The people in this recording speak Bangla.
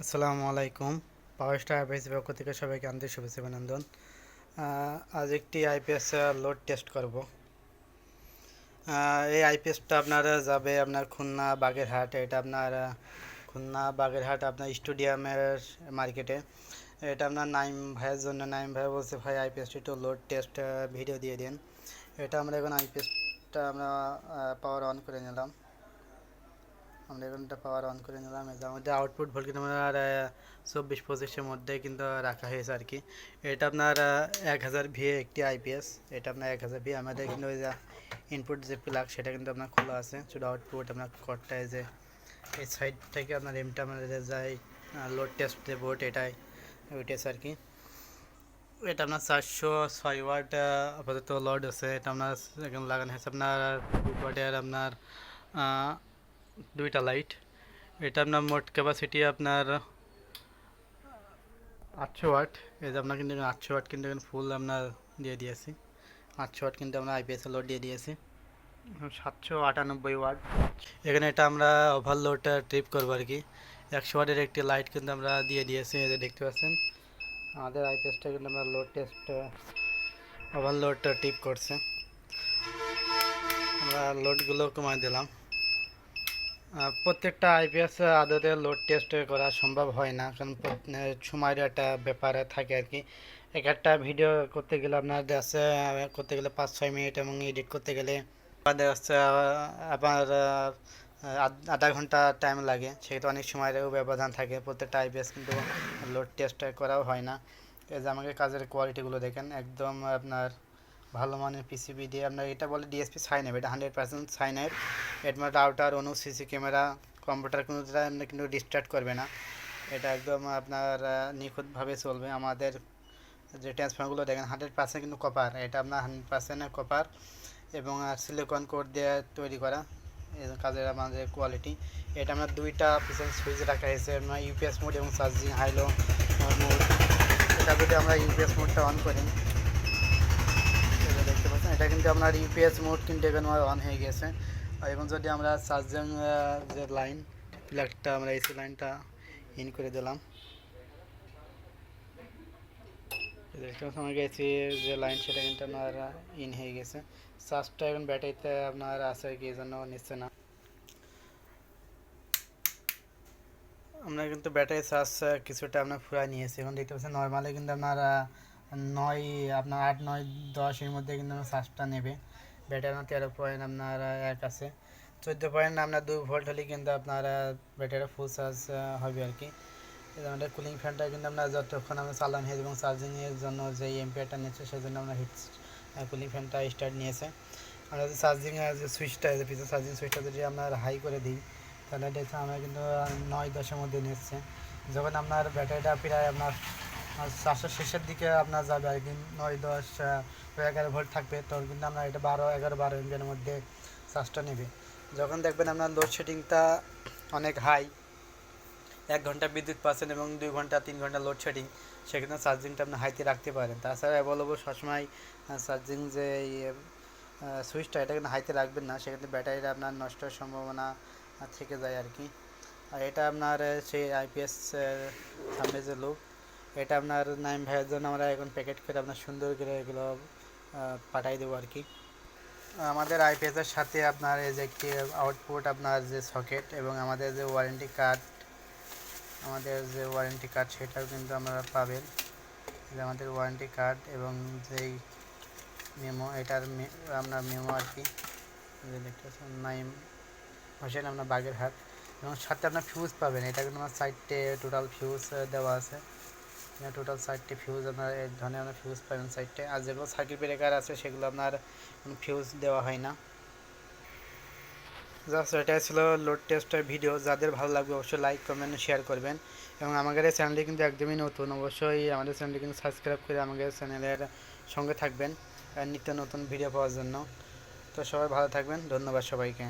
আসসালামু আলাইকুম। পাওয়ার স্টার আইপিএস পক্ষ থেকে সবাইকে আন্তরিক শুভেচ্ছা অভিনন্দন। আজ একটি আইপিএস লোড টেস্ট করব। এই আইপিএসটা আপনার যাবে আপনার খুলনা বাগেরহাট। এটা আপনার খুলনা বাগেরহাট আপনার স্টেডিয়ামের মার্কেটে এটা আপনার নাইম ভাইয়ের জন্য। নাইম ভাই বলছে, ভাই আইপিএসটি একটু লোড টেস্ট ভিডিও দিয়ে দিন। এটা আমরা এখন আইপিএসটা আমরা পাওয়ার অন করে নিলাম। আমরা এখানটা পাওয়ার অন করে নিলাম। আমাদের আউটপুট ভোল্ট কিন্তু আপনার চব্বিশ পঁচিশের মধ্যে কিন্তু রাখা হয়েছে আর কি। এটা আপনার এক হাজার ভিএ একটি আইপিএস এটা আপনার এক হাজার ভি আমাদের কিন্তু ওই যে ইনপুট যে প্লাগ সেটা কিন্তু আপনার খোলা আছে। শুধু আউটপুট আপনার কটটায় যে এই সাইড থেকে আপনার এমটা আমাদের যায় লোড টেস্ট যে বোর্ড এটাই ওইটাছে আর কি। এটা আপনার চারশো ছয় ওয়াট আপাতত লোড আছে। এটা আপনার এখন লাগানো হয়েছে আপনার আপনার দুইটা লাইট এটা আপনার মোট ক্যাপাসিটি আপনার আটশো ওয়াট এই যে আপনার কিন্তু আটশো ওয়াট কিন্তু ফুল আপনার দিয়ে দিয়েছি। আটশো ওয়াট কিন্তু আমরা আইপিএস লোড দিয়ে দিয়েছি। সাতশো আটানব্বই ওয়াট এখানে এটা আমরা ওভারলোডটা ট্রিপ করব আর কি। একশো ওয়াটের একটি লাইট কিন্তু আমরা দিয়ে দিয়েছি, এই যে দেখতে পাচ্ছেন। আমাদের আইপিএসটা কিন্তু আমরা লোড টেস্ট ওভারলোডটা টিপ করছে। আমরা লোডগুলো কমায় দিলাম। প্রত্যেকটা আইপিএস আদতে লোড টেস্ট করা সম্ভব হয় না, কারণ সময়ের একটা ব্যাপার থাকে আর কি। এক একটা ভিডিও করতে গেলে আপনার আছে করতে গেলে পাঁচ, ছয় মিনিট এবং এডিট করতে গেলে দেখা যাচ্ছে আপনার আধ- ঘণ্টা টাইম লাগে। সেক্ষেত্রে অনেক সময়েরও ব্যবধান থাকে, প্রত্যেকটা আইপিএস কিন্তু লোড টেস্ট করাও হয় না। এই যে আমাকে কাজের কোয়ালিটিগুলো দেখেন, একদম আপনার ভালো মানের পিসিবি দিয়ে আপনার এটা বলে ডিএসপি সাইন এটা হান্ড্রেড পার্সেন্ট সাইনের এডমার রাউটার অনু সিসি ক্যামেরা কম্পিউটার কোনো আপনার কিন্তু ডিস্টার্ব করবে না। এটা একদম আপনার নিখুঁতভাবে চলবে। আমাদের যে ট্রান্সফর্মারগুলো দেখেন হান্ড্রেড পার্সেন্ট কিন্তু কপার এটা আপনার হান্ড্রেড পার্সেন্ট কপার এবং আর সিলিকন কোড দিয়ে তৈরি করা। কাজের আমাদের কোয়ালিটি এটা আমরা দুইটা পিছনে সুইচ রাখা হয়েছে। ইউপিএস মোড এবং চার্জিং হাইলো মোড এটা যদি আমরা ইউপিএস মোডটা অন করি কিন্তু আপনার ইউপিএস মোড কিন্তু এখানে অন হয়ে গেছে। এবং যদি আমরা চার্জিং যে লাইন প্লাগটা আমরা এসি লাইনটা ইন করে দিলাম। দেখতে এসি যে লাইন সেটা কিন্তু আপনার ইন হয়ে গেছে। চার্জটা এখন ব্যাটারিতে আপনার আছে কি জন্য নিচ্ছে না। আমরা কিন্তু ব্যাটারি চার্জ কিছুটা আপনার ফুরাই নিয়েছি। এখন দেখতে পাচ্ছেন নর্মালি কিন্তু আপনার নয়, আপনার আট, নয় দশের মধ্যে কিন্তু আমার চার্জটা নেবে। ব্যাটারি তেরো পয়েন্ট আপনার এক আছে। চোদ্দ পয়েন্ট আপনার দু ভোল্ট হলে কিন্তু আপনার ব্যাটারি ফুল চার্জ হবে আর কি। আমাদের কুলিং ফ্যানটা কিন্তু আমরা যতক্ষণ আমরা চালান হয়ে এবং চার্জিংয়ের জন্য যে এমপিআরটা নিচ্ছে সেই জন্য আমরা হিট কুলিং ফ্যানটা স্টার্ট নিয়েছে। আমরা যে চার্জিং সুইচটা পিছনে চার্জিং সুইচটা যদি আমরা হাই করে দিই, তাহলে দেখছি আমরা কিন্তু নয়, দশের মধ্যে নিচ্ছে। যখন আপনার ব্যাটারিটা প্রায় আপনার চারশো শেষের দিকে আপনার যাবে আর কি নয় দশ এগারো ভোল্ট থাকবে তখন কিন্তু আপনার এটা বারো, এগারো, বারো এমপির মধ্যে চার্জটা নেবে। যখন দেখবেন আপনার লোডশেডিংটা অনেক হাই এক ঘণ্টা বিদ্যুৎ পাচ্ছেন এবং দুই ঘণ্টা, তিন ঘণ্টা লোডশেডিং সেক্ষেত্রে চার্জিংটা আপনি হাইতে রাখতে পারেন। তাছাড়া অ্যাভেলেবল সবসময় চার্জিং যে সুইচটা এটা কিন্তু হাইতে রাখবেন না। সেক্ষেত্রে ব্যাটারিটা আপনার নষ্ট হওয়ার সম্ভাবনা থেকে যায় আর কি আর এটা আপনার সেই আইপিএস সামনে যে লুক এটা আপনার নাইম ভাইয়ের জন্য আমরা এখন প্যাকেট করে আপনার সুন্দর করে এগুলো পাঠাই দেবো আর কি। আমাদের আইপিএসের সাথে আপনার এই যে একটি আউটপুট আপনার যে সকেট এবং আমাদের যে ওয়ারেন্টি কার্ড আমাদের যে ওয়ারেন্টি কার্ড সেটাও কিন্তু আপনারা পাবেন। যে আমাদের ওয়ারেন্টি কার্ড এবং যেই মেমো এটার আপনার মেমো আর কি। নাইম হোসেন আপনার বাগেরহাট। এবং সাথে আপনার ফিউজ পাবেন, এটা কিন্তু আমার সাইডে টোটাল ফিউজ দেওয়া আছে। টোটাল সাইডটি ফিউজ আপনার এই ধরনের আপনার ফিউজ পাবেন সাইডে আর যেগুলো সার্কিট ব্রেকার আছে, সেগুলো আপনার ফিউজ দেওয়া হয় না। জাস্ট এটা ছিল লোড টেস্টের ভিডিও যাদের ভালো লাগবে, অবশ্যই লাইক কমেন্ট শেয়ার করবেন। এবং আমাদের এই চ্যানেলটি কিন্তু একদমই নতুন। অবশ্যই আমাদের চ্যানেলটি কিন্তু সাবস্ক্রাইব করে আমাদের চ্যানেলের সঙ্গে থাকবেন। নিত্য নতুন ভিডিও পাওয়ার জন্য। তো সবাই ভালো থাকবেন। ধন্যবাদ সবাইকে।